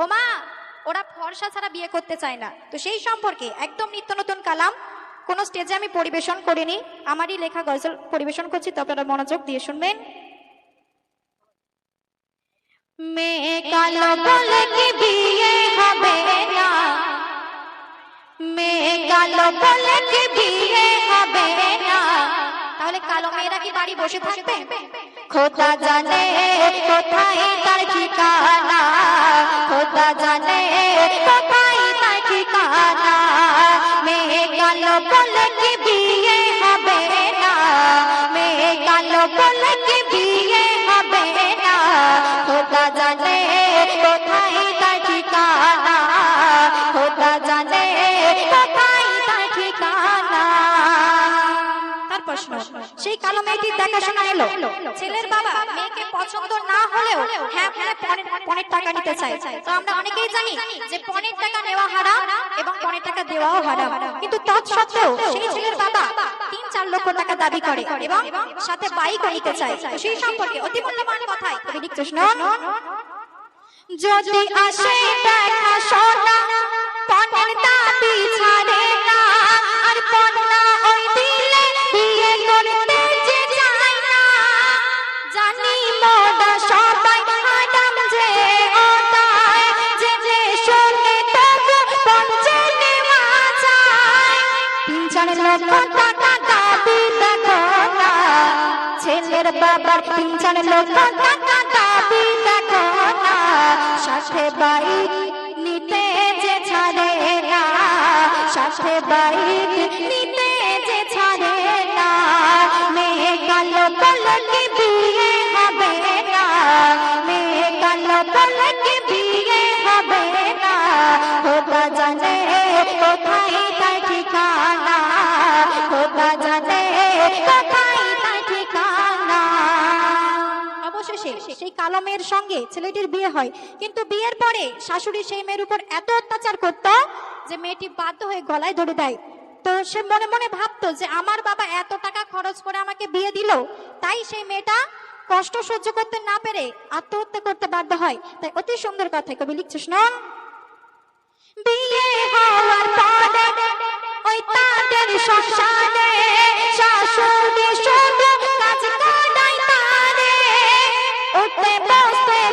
ও মা, ওরা ফর্সা ছাড়া বিয়ে করতে চায় না। তো সেই সম্পর্কে একদম নিত্য নতুন কালাম। কোন স্টেজে আমি পরিবেশন করিনি। আমারই লেখা গজল পরিবেশন করছি, তো আপনারা মনোযোগ দিয়ে শুনবেন। মেয়ে কালো বলে কি বিয়ে হবে না? মেয়ে কালো বলে কি বিয়ে হবে না? তাহলে কালো মেয়েরা কি বাড়ি বসে থাকবে? খোদা জানে কোথায় তার ঠিকানা খোদা জানে কোথায় তার ঠিকানা মেয়ে কালো বলে কি বিয়ে হবে না মেয়ে কালো বলে কি বিয়ে হবে না খোদা জানে কোথায় তার ঠিকানা খোদা জানে কোথায় তার ঠিকানা তার প্রশ্ন। সেই কালো মেয়েটির দেখাশোনা এলো। ছেলের বাবা মেয়েকে পছন্দ না হলেও হ্যাঁ পনেরো টাকা নিতে চায়। তো আমরা অনেকেই জানি যে পনেরো টাকা নেওয়া হারাম এবং পনেরো টাকা দেওয়াও হারাম। কিন্তু তৎসত্ত্বেও সেই ছেলের বাবা তিন চার লক্ষ টাকা দাবি করে এবং সাথে বাইকও নিতে চায়। সেই সম্পর্কে অতি মূল্যবান কবি লিখছে যদি আসে দেখা শোনা, পনেরো দাবি লক্ষ টাকা দাবি দেখো না ছেলের বাবার চার লক্ষ টাকা দাবি দেখো না সাথে বাইক নিতে যে ছাড়ে না। সাথে বাইক নিতে যে ছাড়ে না। মেয়ে কালো বলকে বিয়ে হবে না। মেয়ে কালো বলকে বিয়ে হবে না। খোদা জানে কোথায় অবশেষে সেই কালো মেয়ের সঙ্গে ছেলেটির বিয়ে হয়। কিন্তু বিয়ের পরে শাশুড়ি সেই মেয়ের উপর এত অত্যাচার করত যে মেয়েটি বাধ্য হয়ে গলায় ধরে দেয়। তো সে মনে মনে ভাবতো যে আমার বাবা এত টাকা খরচ করে আমাকে বিয়ে দিল তাই সেই মেয়েটা কষ্ট সহ্য করতে না পেরে আত্মহত্যা করতে বাধ্য হয়। তাই অতি সুন্দর কথা কবি লিখছিস না বিয়ে হওয়ার পরে ওই তাদের সংসারে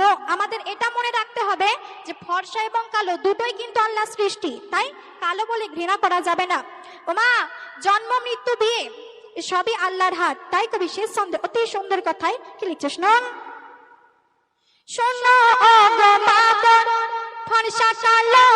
তো আমাদের এটা মনে রাখতে হবে যে ফর্সা এবং কালো দুটোই কিন্তু আল্লাহ সৃষ্টি, তাই কালো বলে ঘৃণা করা যাবে না। ওমা, জন্ম, মৃত্যু, বিয়ে সবই আল্লাহর হাত। তাই কবি শেষ সন্দেহ অতি সুন্দর কথায় কি লিখছে শুনুন শোনো গো মাগো ফর্সা কালো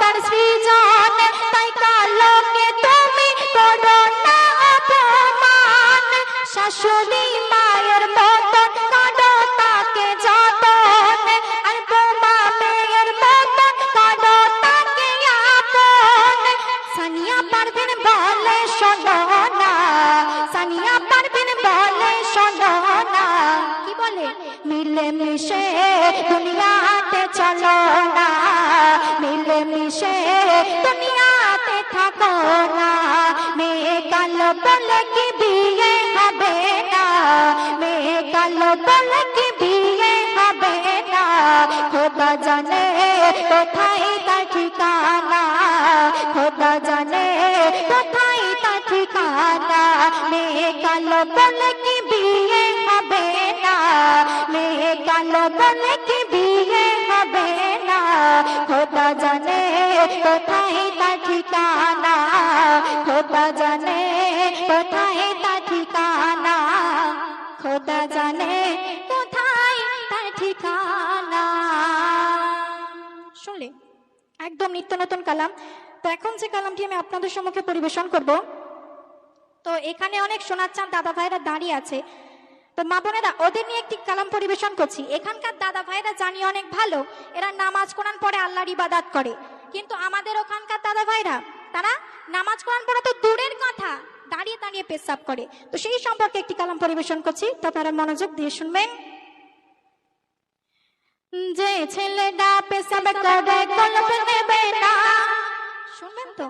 তার সৃজন, তাই কালোকে তুমি করো না অপমান। শাশুড়ি মায়ের মতন কাঁদো তাকে যতন, আর বোমা মেয়ের মতন কাঁদো তাকে মিলে মিশে দুনিয়াতে চলো না মিলে মিশে দুনিয়াতে থাকো না। মেয়ে কালো বলে বিয়ে হবে না, মেয়ে কালো বলে বিয়ে হবে না। খোদা জানে কোথায় তার ঠিকানা, খোদা জানে কোথায় তার ঠিকানা। মেয়ে বিয়ে কালো বলে কি বিয়ে হবে না? খোদা জানে কোথায় তার ঠিকানা। খোদা জানে কোথায় তা ঠিকানা। খোদা জানে কোথায় তার ঠিকানা। শুনলে একদম নিত্য নতুন কালাম। তো এখন যে কালামটি আমি আপনাদের সম্মুখে পরিবেশন করব, তো এখানে অনেক সোনার চাঁদ দাদা ভাইরা দাঁড়িয়ে আছে। তো মা বোনেরা ওদের নিয়ে একটি কালাম পরিবেশন করছি। এখানকার দাদা ভাইরা জানি অনেক ভালো। এরা নামাজ কোরআন পড়ে আল্লাহর ইবাদাত করে। কিন্তু আমাদের ওখানকার দাদা ভাইরা তারা নামাজ কোরআন পড়া তো দূরের কথা দাঁড়িয়ে দাঁড়িয়ে পেশাব করে। তো সেই সম্পর্কে একটি কালাম পরিবেশন করছি। তো আপনারা মনোযোগ দিয়ে শুনবেন। যে ছেলেটা পেশাব করে কলপ নেবে না। শুনবেন তো?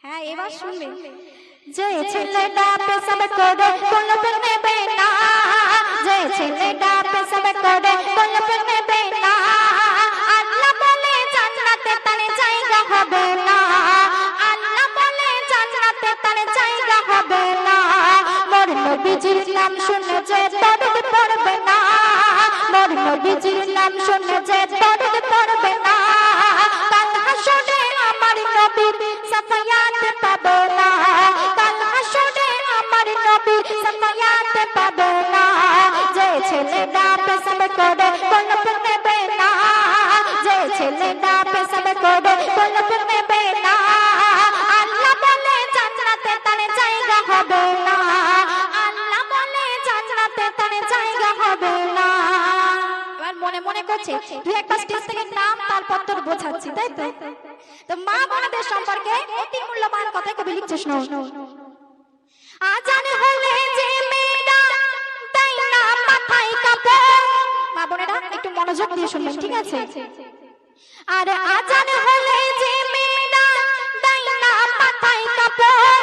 হ্যাঁ এবার শুনবেন। যে ছেলেটা পেশাব করে কলপ নেবে না। যে ছেলেটা পেশাব করে কলপ নেবে না। আল্লাহ বলে জান্নাতে তার জায়গা হবে না। আল্লাহ বলে জান্নাতে তার জায়গা হবে না। মোর নবীজির নাম শুনে যে দরদ পড়বে না। মোর নবীজির নাম শুনে যে দরদ পড়বে না। কাল হাসরে আমার নবীর সাফায়াত পাবে না। সাফায়াত পাবে না। যে ছেলেটা পেশাব করে, কলপ নেবে না। যে ছেলেটা পেশাব করে, কলপ নেবে না। আল্লাহ বলে, জান্নাতে তার জায়গা হবে না। আল্লাহ বলে, জান্নাতে তার জায়গা হবে না। এবার মনে মনে করছে, তুই একটা স্টেজ থেকে নাম, তারপর তোর বোঝাচ্ছি, তাই তো? তো মা বোনদের সম্পর্কে অতি মূল্যবান কথা কবি লিখছে শোনো। আজান হলে যে মাথায় কাপড় মা বোনেরা, একটু মনোযোগ দিয়ে শুনবেন, ঠিক আছে? আর আজান হলে যে মেয়েরা তাই না মাথায় কাপড়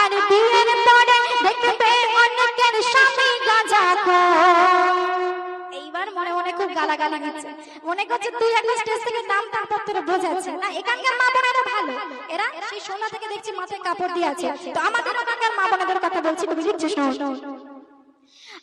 আর বিয়ের পরে দেখবে অনেকের স্বামী গাঁজা এইবার মনে মনে খুব গালাগালি দিচ্ছে মনে করছে তুই একটা স্টেজ থেকে নাম তারপর তোর বোঝাচ্ছে। না, এখানকার মা বোনেরা ভালো। এরা সেই সোনা থেকে দেখছি মাথায় কাপড় দিয়ে আছে। তো আমাদের ওখানকার মা বোনেদের কথা বলছি, তুমি লিখছিস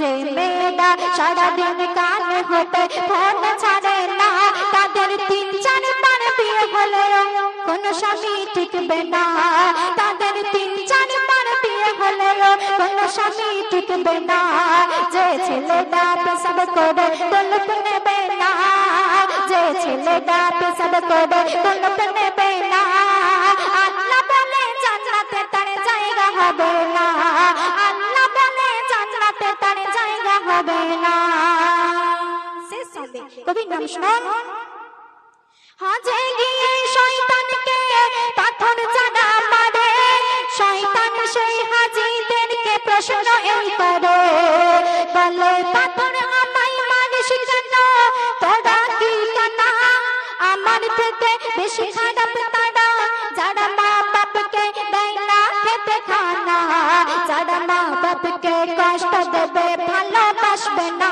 যে মেয়েটা সারাদিন কান হতে ফোন ছাড়ে না, তাদের তিন চার বার বিয়ে হলেও কোন স্বামী টিকবে না। তাদের তিন চার বার বিয়ে হলেও কোন স্বামী টিকবে না। যে ছেলেটা পেশাব করে তলপ নেবে না, যে ছেলেটা পেশাব করে তলপ নেবে না। আল্লাহ বলে জান্নাতে তার জায়গা হবে। কবি নাম শুনুন হাজে গিয়ে শয়তানকে পাথর জানা মারে। শয়তান সেই হাজিদেরকে প্রশ্ন এই করে। বলে, পাথর আমায় মারিস কেন? তোরা কি কানা আমার থেকে বেশি খারাপ তারা। যারা মা বাপকে দেয় না, খেতে খানা যারা মা বাপকে কষ্ট দেবে, ভালোবাসবে না।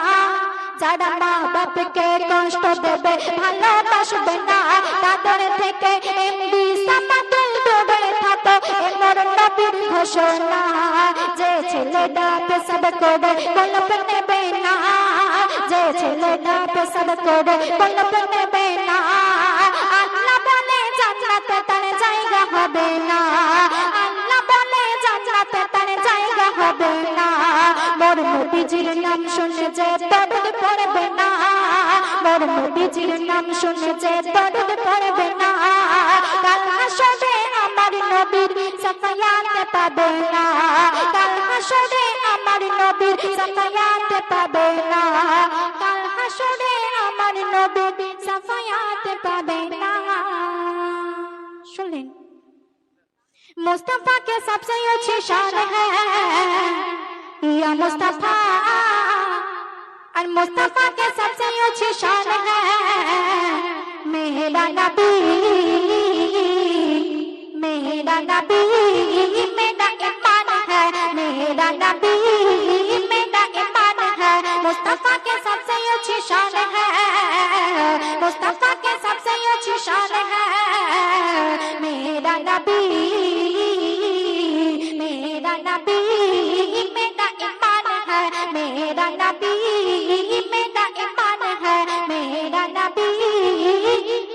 যারা মা বাপকে কষ্ট দেবে ভালোবাসবে না। তাদের থেকে এমবি সামাদুল দূরে থাকো, এমর নবীর ঘোষণা। যে ছেলেটা পেশাব করে কলপ নেবে না। যে ছেলেটা পেশাব করে কলপ নেবে না। আল্লাহ বলে, জান্নাতে তার জায়গা হবে না। নবীজির নাম শুনে যে দরদ পড়বে না মোর নবীজির নাম শুনে যে দরদ পড়বে না কাল হাসরে আমার নবীর সাফায়াত পাবে না কাল হাসরে আমার নবীর সাফায়াত পাবে না কাল হাসরে আমার নবীর সাফায়াত পাবে না শুনলেন मुस्तफा के सबसे अच्छी शान है या मुस्तफ़ा। और मुस्तफ़ा के सबसे ऊँची शान है। मेरा नबी मेरा नबी मेरा ईमान है। मेरा नबी मेरा ईमान है। मुस्तफ़ा के सबसे ऊँची शान है। मुस्तफ़ा के सबसे ऊँची शान है। मेरा नबी मेरा नबी मेरा नबी मेरा ईमान है मेरा नबी।